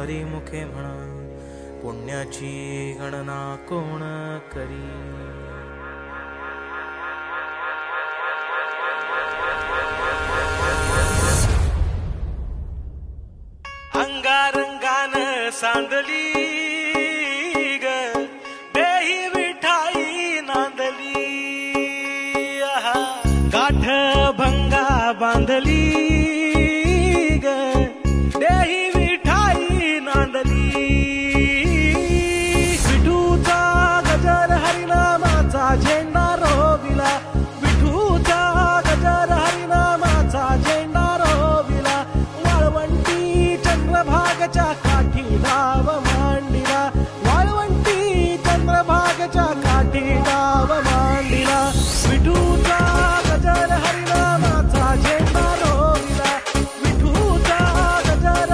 हरिमुखे म्हणा पुण्याची गणना कोण करी अंगारंगान सांदली नांदली. गाठ भंगा बांधली हरिनामाचा झेंडा रोविला वाळवंटी चंद्रभागच्या